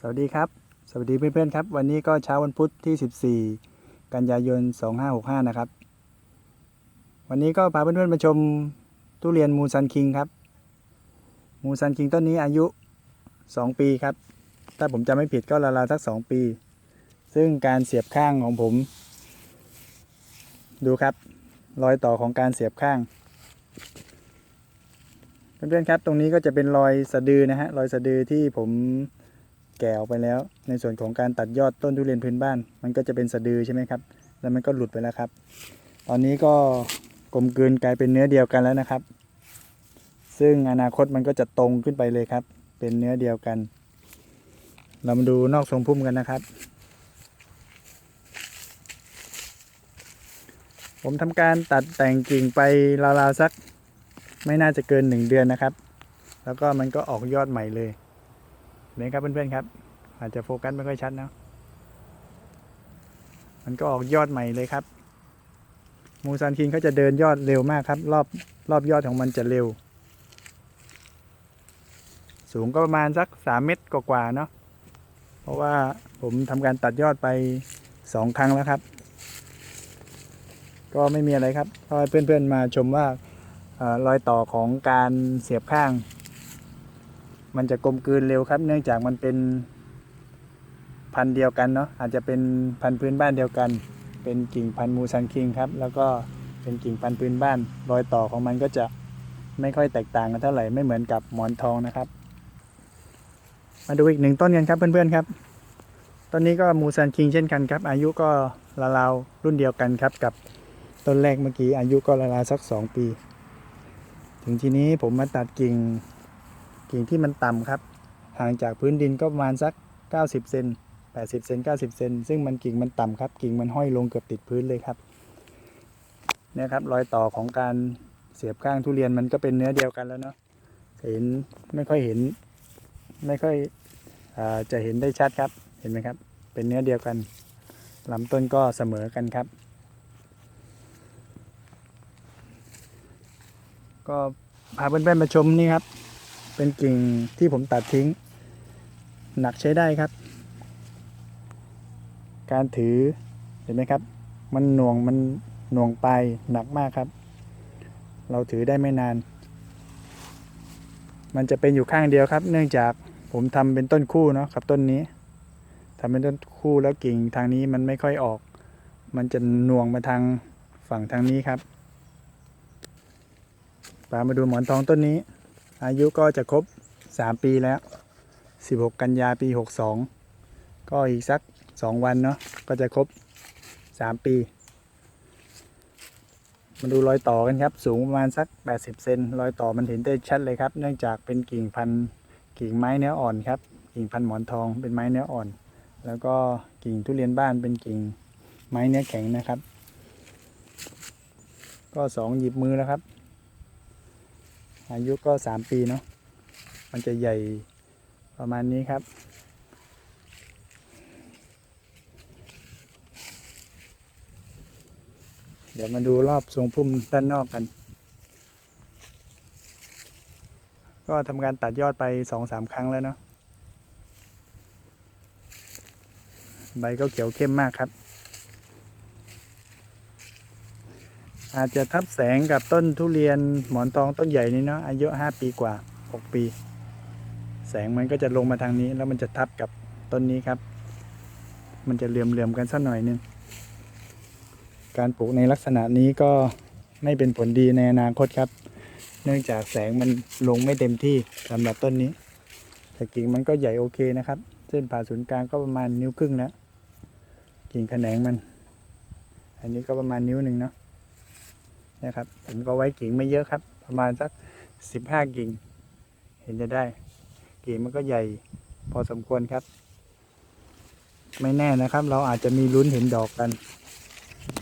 สวัสดีครับ สวัสดีเพื่อนๆครับ วันนี้ก็เช้าวันพุธที่ 14 กันยายน 2565 นะครับ วันนี้ก็พาเพื่อนๆมาชมทุเรียนมูซันคิงครับ มูซันคิงต้นนี้อายุ 2 ปีครับ ถ้าผมจำไม่ผิดก็ราวๆสัก 2 ปี ซึ่งการเสียบข้างของผม ดูครับ รอยต่อของการเสียบข้าง เพื่อนๆครับ ตรงนี้ก็จะเป็นรอยสะดือนะฮะ รอยสะดือที่ผม แก่ออกไปแล้ว ในส่วนของการตัดยอดต้นทุเรียนพื้นบ้าน มันก็จะเป็นสะดือใช่ไหมครับ แล้วมันก็หลุดไปแล้วครับ ตอนนี้ก็กลมกลืนกลายเป็นเนื้อเดียวกันแล้วนะครับ ซึ่งอนาคตมันก็จะตรงขึ้นไปเลยครับ เป็นเนื้อเดียวกัน เรามาดูนอกทรงพุ่มกันนะครับ ผมทำการตัดแต่งกิ่งไปราวๆสัก ไม่น่าจะเกินหนึ่งเดือนนะครับ แล้วก็มันก็ออกยอดใหม่เลย นไหมครับเพื่อนๆครับ อาจจะโฟกัสไม่ค่อยชัดนะมันก็ออกยอดใหม่เลยครับ มูซานคิงเขาจะเดินยอดเร็วมากครับ รอบรอบยอดของมันจะเร็ว สูงก็ประมาณสักสามเมตรกว่าๆเนาะเพราะว่าผมทำการตัดยอดไปสองครั้งแล้วครับ ก็ไม่มีอะไรครับก็เพื่อนๆมาชมว่ารอยต่อของการเสียบข้าง มันจะกลมกลืนเร็วครับ เนื่องจากมันเป็นพันธุ์เดียวกันเนาะอาจจะเป็นพันธุ์พื้นบ้านเดียวกัน เป็นกิ่งพันธุ์มูซันคิงครับแล้วก็เป็นกิ่งพันธุ์พื้นบ้านรอยต่อของมันก็จะไม่ค่อยแตกต่างกันเท่าไหร่ไม่เหมือนกับหมอนทองนะครับ มาดูอีกหนึ่งต้นกันครับเพื่อนๆครับต้นนี้ก็มูซันคิงเช่นกันครับ อายุก็ราวๆรุ่นเดียวกันครับกับต้นแรกเมื่อกี้อายุก็ราวๆสักสองปี ถึงทีนี้ผมมาตัดกิ่ง กิ่งที่มันต่ำครับ ห่างจากพื้นดินก็ประมาณสัก 90 เซน80 เซน90 เซนซึ่งมันกิ่งมันต่ำครับ กิ่งมันห้อยลงเกือบติดพื้นเลยครับเนี่ยครับรอยต่อของการเสียบข้างทุเรียนมันก็เป็นเนื้อเดียวกันแล้วเนาะเห็นไม่ค่อยเห็นไม่ค่อยอจะเห็นได้ชัดครับเห็นไหมครับ เป็นเนื้อเดียวกันลำต้นก็เสมอกันครับ ก็พาเพื่อนๆมาชมนี่ครับ เป็นกิ่งที่ผมตัดทิ้ง หนักใช้ได้ครับ การถือเห็นไหมครับ มันหน่วงมันหน่วงไปหนักมากครับ เราถือได้ไม่นาน มันจะเป็นอยู่ข้างเดียวครับ เนื่องจากผมทำเป็นต้นคู่เนาะกับต้นนี้ทำเป็นต้นคู่แล้วกิ่งทางนี้มันไม่ค่อยออก มันจะหน่วงมาทางฝั่งทางนี้ครับปามาดูหมอนทองต้นนี้ อายุก็จะครบ 3 ปีแล้ว 16 กันยาปี 62 ก็อีกสัก 2 วันเนาะก็จะครบ 3 ปี มาดูรอยต่อกันครับ สูงประมาณสัก 80 เซนรอยต่อมันเห็นได้ชัดเลยครับ เนื่องจากเป็นกิ่งพันกิ่งไม้เนื้ออ่อนครับ กิ่งพันหมอนทองเป็นไม้เนื้ออ่อน แล้วก็กิ่งทุเรียนบ้านเป็นกิ่งไม้เนื้อแข็งนะครับ ก็สองหยิบมือแล้วครับ อายุก็สามปีเนาะมันจะใหญ่ประมาณนี้ครับ เดี๋ยวมาดูรอบทรงพุ่มด้านนอกกัน ก็ทำการตัดยอดไปสองสามครั้งแล้วเนาะใบก็เขียวเข้มมากครับ อาจจะทับแสงกับต้นทุเรียนหมอนทองต้นใหญ่นี้เนาะอายุห้าปีกว่าหกปี แสงมันก็จะลงมาทางนี้ แล้วมันจะทับกับต้นนี้ครับ มันจะเหลื่อมๆกันสักหน่อยนึงการปลูกในลักษณะนี้ก็ไม่เป็นผลดีในอนาคตครับ เนื่องจากแสงมันลงไม่เต็มที่สำหรับต้นนี้ แต่กิ่งมันก็ใหญ่โอเคนะครับ เส้นผ่าศูนย์กลางก็ประมาณนิ้วครึ่งแล้วกิ่งแขนงมัน อันนี้ก็ประมาณนิ้วหนึ่งเนาะ นะครับ ผมก็ไว้กิ่งไม่เยอะครับ ประมาณสักสิบห้ากิ่ง เห็นจะได้ กิ่งมันก็ใหญ่พอสมควรครับ ไม่แน่นะครับ เราอาจจะมีลุ้นเห็นดอกกัน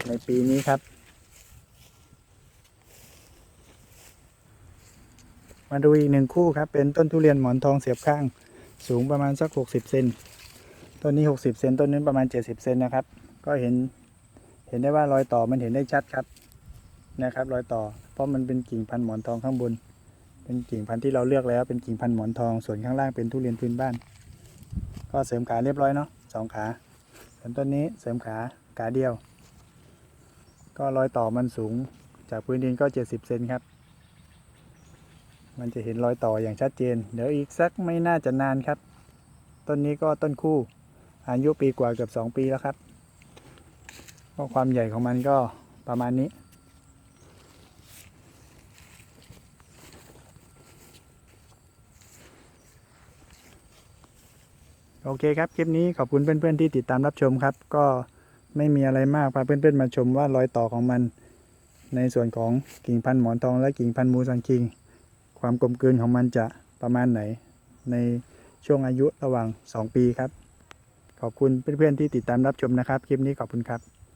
ในปีนี้ครับ มาดูอีกหนึ่งคู่ครับ เป็นต้นทุเรียนหมอนทองเสียบข้าง สูงประมาณสักหกสิบเซนต้นนี้หกสิบเซนต้นนี้ประมาณเจ็ดสิบเซนนะครับ ก็เห็นเห็นได้ว่ารอยต่อมันเห็นได้ชัดครับ นะครับรอยต่อ เพราะมันเป็นกิ่งพันธุ์หมอนทองข้างบน เป็นกิ่งพันธุ์ที่เราเลือกแล้ว เป็นกิ่งพันธุ์หมอนทอง ส่วนข้างล่างเป็นทุเรียนพื้นบ้านก็ก็เสริมขาเรียบร้อยเนาะสองขาส่วนต้นนี้เสริมขาขาเดียว ก็รอยต่อมันสูง จากพื้นดินก็ 70เซนครับ มันจะเห็นรอยต่ออย่างชัดเจน เดี๋ยวอีกสักไม่น่าจะนานครับ ต้นนี้ก็ต้นคู่อายุปีกว่าเกือบ2 ปีแล้วครับก็ความใหญ่ของมันก็ประมาณนี้ โอเคครับ คลิปนี้ขอบคุณเพื่อนๆที่ติดตามรับชมครับ ก็ไม่มีอะไรมากพาเพื่อนๆมาชมว่ารอยต่อของมัน ในส่วนของกิ่งพันธุ์หมอนทองและกิ่งพันธุ์มูซังคิง ความกลมกลืนของมันจะประมาณไหน ในช่วงอายุระหว่าง 2 ปีครับ ขอบคุณเพื่อนๆที่ติดตามรับชมนะครับ คลิปนี้ขอบคุณครับ